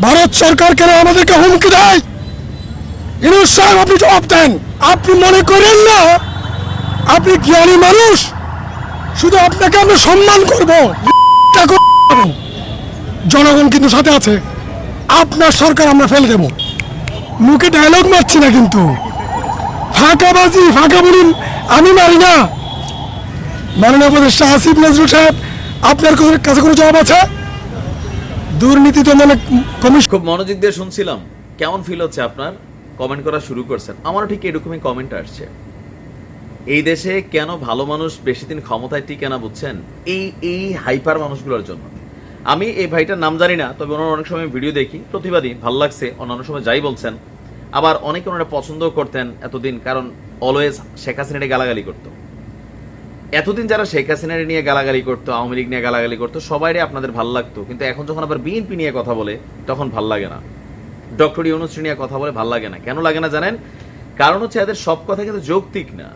ভারত সরকার কেন আমাদেরকে হুমকি দেয়? ইনুস সাহেব আপনি জবাব দেন। আপনি মনে করেন না? আপনি জ্ঞানী মানুষ। শুধু আপনাকে আমরা সম্মান করব। জনগণ কিন্তু সাথে আছে। আপনার সরকার আমরা ফেলে দেব। মুখে ডায়লগ মারছি না কিন্তু। ফাঁকাবাজি, ফাঁকা বলুন, আমি মারি না। মাননীয় উপদেষ্টা আসিফ নজরুল সাহেব, আপনার কাছে কোনো জবাব আছে? দুর্নীতি তো মানে কমিশন খুব মনোযোগ দিয়ে শুনছিলাম। কেমন ফিল হচ্ছে আপনার? কমেন্ট করা শুরু করছেন। আমারও ঠিক এরকমই কমেন্ট আসছে। এই দেশে কেন ভালো মানুষ বেশি দিন ক্ষমতায় টিকে না বুঝছেন? এই এই হাইপার মানুষগুলোর জন্য। আমি এই ভাইটার নাম জানি না, তবে ওনার অনেক সময় ভিডিও দেখি, প্রতিবাদী, ভালো লাগছে, অন্যান্য সময় যাই বলছেন। আবার অনেকে ওনারা পছন্দও করতেন এতদিন, কারণ অলওয়েজ শেখ হাসিনারে গালাগালি করতো। এতদিন যারা শেখ হাসিনারে নিয়ে গালাগালি করতো, আওয়ামী লীগ নিয়ে গালাগালি করতো সবাইরে আপনাদের ভালো লাগতো। কিন্তু এখন যখন আবার বিএনপি নিয়ে কথা বলে, তখন ভালো লাগে না। ডক্টর ইউনুস নিয়ে কথা বলে ভালো লাগে না। কেন লাগে না জানেন? কারণ হচ্ছে এদের সব কথা কিন্তু যৌক্তিক না।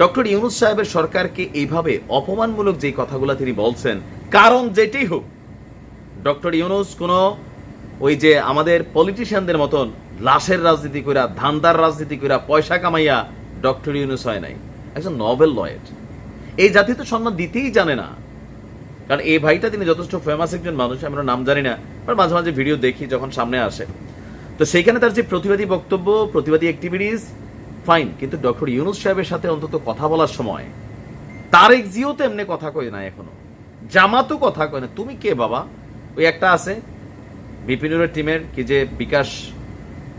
ডক্টর ইউনুস সাহেবের সরকারকে এইভাবে অপমানমূলক যে কথাগুলো তিনি বলছেন, কারণ যেটি হোক, ডক্টর ইউনুস কোনো ওই যে আমাদের পলিটিশিয়ানদের মতন লাশের রাজনীতি কইরা, ধান্দার রাজনীতি কইরা পয়সা কামাইয়া ডক্টর ইউনুস হয় নাই। একজন নভেল লয়েট এই জাতি তো সম্মান দিতেই জানে না। কারণ এই ভাইটা তিনি যথেষ্ট ফেমাস একজন মানুষ, আমরা নাম জানি না বাট মাঝে মাঝে ভিডিও দেখি যখন সামনে আসে। তো সেইখানে তার যে প্রতিবাদী বক্তব্য, প্রতিবাদী অ্যাক্টিভিটিস ফাইন কিন্তু ডক্টর ইউনুস সাহেবের সাথে অন্তত কথা বলার সময়, তারেক জিও তো এমনি কথা কয় না এখনও। জামাতও কথা কয় না। তুমি কে বাবা? ওই একটা আছে বিপিনুরের টিমের কি যে বিকাশ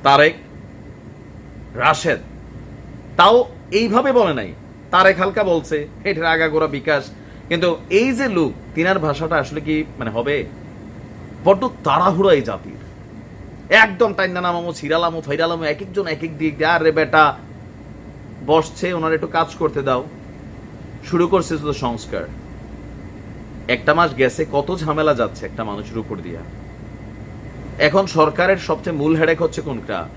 তারেক, রাশেদ। তাও এইভাবে বলে নাই। তারেক হালকা বলছে এটার আগাগোড়া বিকাশ। কিন্তু এই যে লোক, তিনার ভাষাটা আসলে কি মানে হবে বড্ড তাড়াহুড়া এই জাতির। একদম টাইনা ছিড়ালামো ফাইরালামো এক একজন এক এক দিক দিয়ে, আরে বেটা, বসছে, ওনার একটু কাজ করতে দাও। শুরু করছে শুধু সংস্কার। একটা মাস গেছে, কত ঝামেলা যাচ্ছে একটা মানুষের উপর দিয়া। এখন সরকারের সবচেয়ে মূল হেডেক হচ্ছে কোনটা?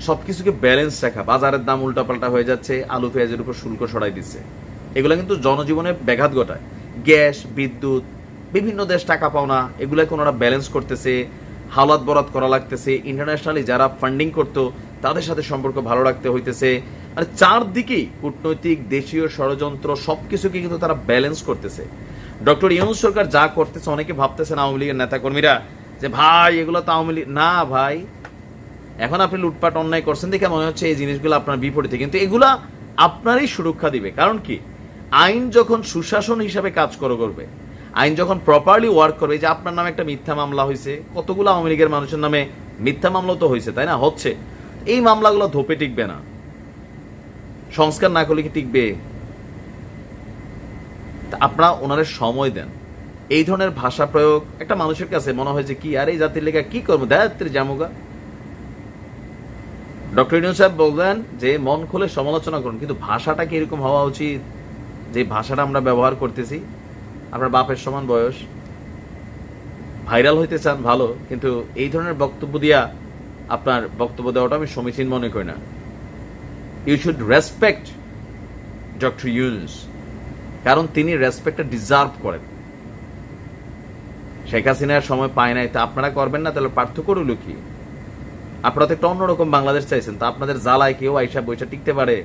সবকিছুকে ব্যালেন্স রাখা বাজারের দাম উল্টাপাল্টা হয়ে যাচ্ছে, আলু, পেঁয়াজের উপর শুল্ক সরাই দিচ্ছে। এগুলো কিন্তু জনজীবনে ব্যাঘাত ঘটায়। গ্যাস, বিদ্যুৎ, বিভিন্ন দেশ টাকা পাওনা এগুলোকে ওনারা ব্যালেন্স করতেছে হাওলাত বরাত করা লাগতেছে। ইন্টারন্যাশনালি যারা ফান্ডিং করতো, তাদের সাথে সম্পর্ক ভালো রাখতে হইতেছে। মানে চারদিকেই কূটনৈতিক, দেশীয় ষড়যন্ত্র সবকিছুকে কিন্তু তারা ব্যালেন্স করতেছে। ডক্টর ইউনুস সরকার যা করতেছে, অনেকে ভাবতেছেন আওয়ামী লীগের নেতাকর্মীরা যে, ভাই, এগুলো তো আওয়ামী লীগ না, ভাই এখন আপনি লুটপাট অন্যায় করছেন দেখে মনে হচ্ছে এই জিনিসগুলো আপনার বিপরীতে। কিন্তু এগুলা আপনারই সুরক্ষা দিবে। কারণ কি? আইন যখন সুশাসন হিসাবে কাজ করে করবে, আইন যখন প্রপারলি ওয়ার্ক করবে যে আপনার নামে একটা মিথ্যা মামলা হয়েছে, কতগুলো আওয়ামী লীগের মানুষের নামে মিথ্যা মামলা তো হয়েছে, তাই না? হচ্ছে। এই মামলাগুলো ধোপে টিকবে না। সংস্কার না করলে কি টিকবে? আপনারা ওনাদের সময় দেন। এই ধরনের ভাষা প্রয়োগ একটা মানুষের কাছে মনে হয় যে কি, আর এই জাতির লেখা কি করব? দেয়াত্রী জামুগা ডক্টর ইউনুস সাহেব বললেন যে, মন খুলে সমালোচনা করুন, কিন্তু ভাষাটা কি এরকম হওয়া উচিত? যে ভাষাটা আমরা ব্যবহার করতেছি, আপনার বাপের সমান বয়স, ভাইরাল হইতে চান, ভালো, কিন্তু এই ধরনের বক্তব্য দিয়া আপনার বক্তব্য দেওয়াটা আমি সমীচীন মনে করি না। You should respect doctor Yunus কারণ তিনি রেসপেক্টটা ডিজার্ভ করেন। শেখ হাসিনার সময় পায় নাই, তা আপনারা করবেন না, তাহলে পার্থক্য রইল কি? আপনারা তো একটা অন্যরকম বাংলাদেশ চাইছেন, তো আপনাদের জ্বালায় কেউ আইসা বৈশা টিকতে পারে?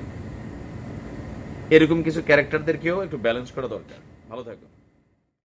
এরকম কিছু ক্যারেক্টারদের কেউ একটু ব্যালেন্স করা দরকার। ভালো থাকুন।